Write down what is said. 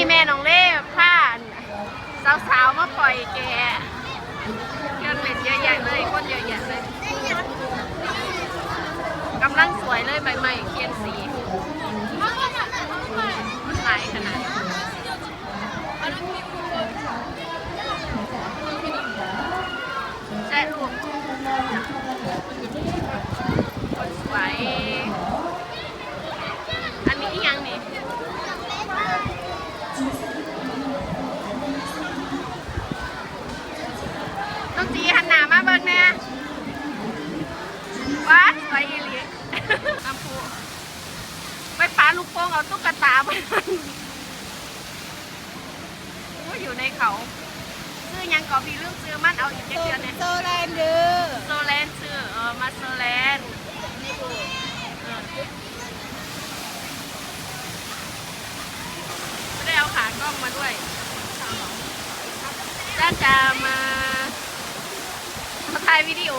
นี่แม่น้องเล่ผ้าสาวๆมาปล่อยแกเครื่องเล่นเยอะแยะเลยคนเยอะแยะเลยกำลังสวยเลยใบไม้เขียนสีมันหลายขนาดแช่รูปคนสวยอันนี้ยังนี่ ต้องจีหันหน้ามาเบิ่งแน่ ว้าสวยอีหลีน้ำพุไปปาลูกโป่งเอาตุ๊กตาไปมันโอ้ยอยู่ในเขา ซื้อหยังก่อพี่เรื่องซื้อมันเอาอีกเดือนเนี่ยโซแลนเดอร์โซแลนด์ซื้อเออมาโซแลนด์เออไม่ได้เอาขากล้องมาด้วยจ้าจะมามาถ่ายวิดีโอ